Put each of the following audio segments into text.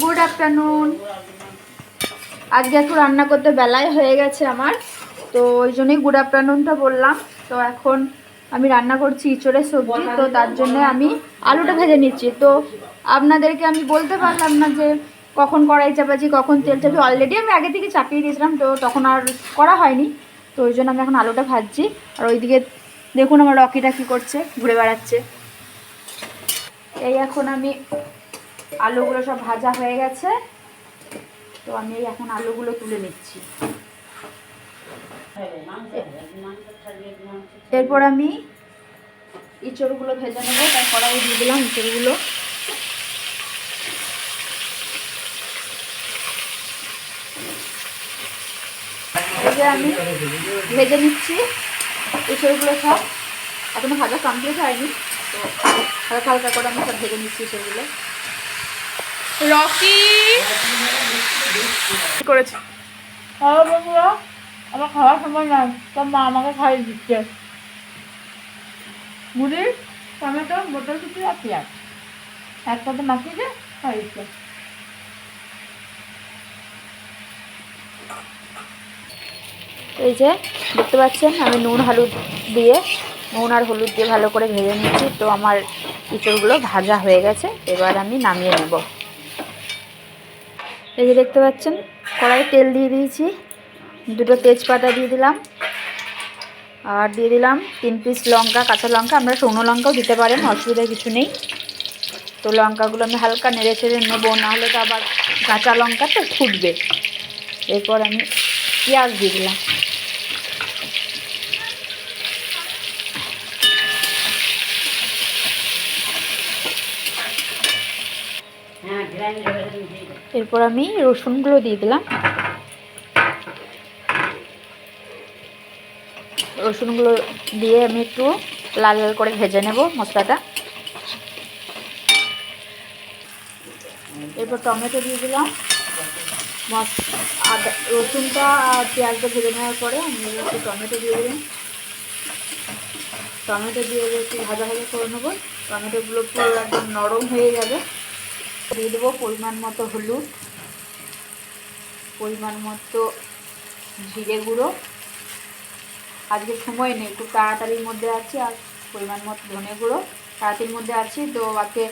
Good afternoon আজকে একটু রান্না করতে বেলায় হয়ে গেছে আমার, তো ওই জন্যই গুড আফটারনুনটা বললাম। তো এখন আমি রান্না করছি ইঁচড়ের সবজি, তো তার জন্য আমি আলুটা ভেজে নিচ্ছি। তো আপনাদেরকে আমি বলতে পারলাম না যে কখন কড়াই চাপাচ্ছি, কখন তেল চাপি। অলরেডি আমি আগে থেকে চাপিয়ে দিয়েছিলাম, তো তখন আর করা হয়নি। তো ওই জন্য আমি এখন আলুটা ভাজছি। আর ওইদিকে দেখুন আমার রকিটা কী করছে, ঘুরে বেড়াচ্ছে। এই এখন আমি আলুগুলো সব ভাজা হয়ে গেছে। তো আমি এখন আলুগুলো তুলে নিচ্ছি। এরপর আমি ইঁচড়গুলো ভেজে নেব তাই কড়াই দিয়ে দিলাম ইঁচড়গুলো। আমি ভেজে নিচ্ছি ইঁচড়গুলো সব। এখনও ভাজা কমপ্লিট হয়নি, তো হালকা হালকা করে আমি সব ভেজে নিচ্ছি সেগুলো রকি। কি করেছে? খাওয়া বন্ধুরা আমার খাওয়ার সময় নাই। তোর মা আমাকে খাইয়ে দিচ্ছে। মুড়ি টমেটো মটরশুঁটি আর। পেঁয়াজ একসাথে মাখিয়ে দিয়ে খাইয়ে দিচ্ছে। এই যে দেখতে পাচ্ছেন আমি নুন হলুদ দিয়ে নুন আর হলুদ দিয়ে ভালো করে ভেজে নিচ্ছি তো আমার ইঁচড়গুলো ভাজা হয়ে গেছে। এবার আমি নামিয়ে নেব। এই যে দেখতে পাচ্ছেন কড়াই তেল দিয়ে দিয়েছি। দুটো তেজপাতা দিয়ে দিলাম। আর দিয়ে দিলাম তিন পিস লঙ্কা, কাঁচা লঙ্কা। আমরা শুকনো লঙ্কাও দিতে পারেন অসুবিধা কিছু নেই। তো লঙ্কাগুলো আমি হালকা নেড়ে চেড়ে নেব, নাহলে তো আবার কাঁচা লঙ্কা তো ফুটবে। এরপর আমি পেঁয়াজ দিয়ে দিলাম। এরপর আমি রসুনগুলো দিয়ে দিলাম। রসুনগুলো দিয়ে আমি একটু লাল লাল করে ভেজে নেব মশলাটা। এরপর টমেটো দিয়ে দিলাম। রসুনটা আর পেঁয়াজটা ভেজে নেওয়ার পরে আমি একটু টমেটো দিয়ে দিলাম। টমেটো দিয়ে একটু ভাজা ভাজা করে নেব। টমেটোগুলো পুরো একদম নরম হয়ে যাবে। দিয়ে দেবো পরিমাণ মতো হলুদ, পরিমাণ মতো জিরে গুঁড়ো। আজকে সময় নেই খুব তাড়াতাড়ির মধ্যে আছি আর পরিমাণ মতো ধনে গুঁড়ো। তাড়াতাড়ির মধ্যে আছি, তো আজকে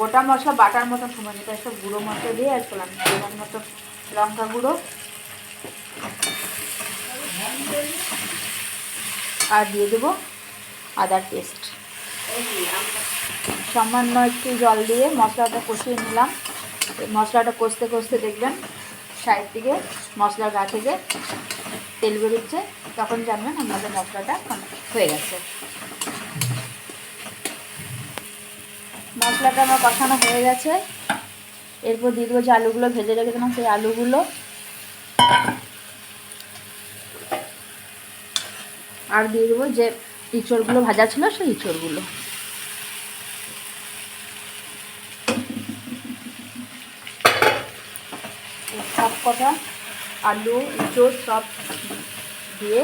গোটা মশলা, বাটার মতো সময় নেই, তাই সব গুঁড়ো মশলা দিয়ে আর করলাম। পরিমাণ মতো লঙ্কা গুঁড়ো আর দিয়ে দেবো আদার পেস্ট সামান্য একটু জল দিয়ে মশলাটা কষিয়ে নিলাম। মশলাটা কষতে কষতে দেখবেন সাইড থেকে মশলার গা থেকে তেল বেরোচ্ছে, তখন জানবেন আমাদের মশলাটা হয়ে গেছে। মশলাটা আমার কষানো হয়ে গেছে। এরপর দিয়ে দেবো যে আলুগুলো ভেজে রেখেছিলাম, সেই আলুগুলো আর দিয়ে দেবো যে ইঁচড়গুলো ভাজা ছিল, সেই ইঁচড়গুলো। সব কটা, আলু ইঁচড় সব দিয়ে,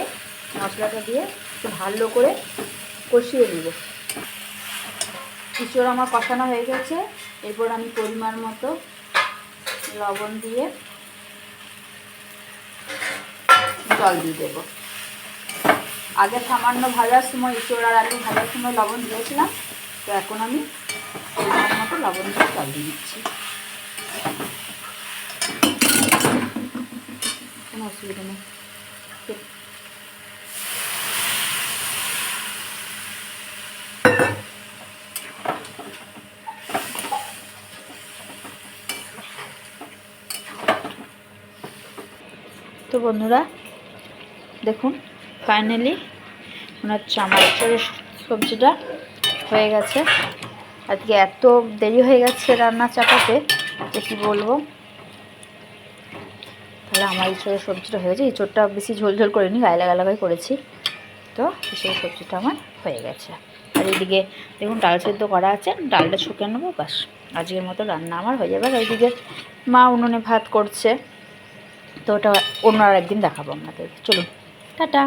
মশলাটা দিয়ে একটু ভালো করে কষিয়ে নেব। ইঁচড় আমার কষানো হয়ে গেছে। এরপর আমি পরিমাণ মতো লবণ দিয়ে জল দিয়ে দেবো। আগে সামান্য ভাজার সময় ইঁচড় আর আলু ভাজার সময় লবণ দিয়েছিলাম, তো এখন আমি পরিমাণ মতো লবণ দিয়ে জল দিয়ে দিচ্ছি। অসুবিধা নেই। তো বন্ধুরা, দেখুন ফাইনালি আমার ইঁচড়ের সবজিটা হয়ে গেছে। আজকে এত দেরি হয়ে গেছে রান্না চাপাতে যে কী বলব? তাহলে আমার ইঁচড়ের সবজিটা হয়ে গেছে। ইঁচড়টা বেশি ঝোল ঝোল করিনি, গায়ে লাগা লাগাই করেছি। তো ইঁচড়ের সবজিটা আমার হয়ে গেছে। আর এদিকে দেখুন, ডাল সেদ্ধ করা আছে, ডালটা শুকিয়ে নেব বাস আজকের মতো রান্না আমার হয়ে যাবে। আর ওইদিকে মা উনুনে ভাত করছে। তো ওটা অন্য আর একদিন দেখাবো আপনাদের। চলুন, টাটা।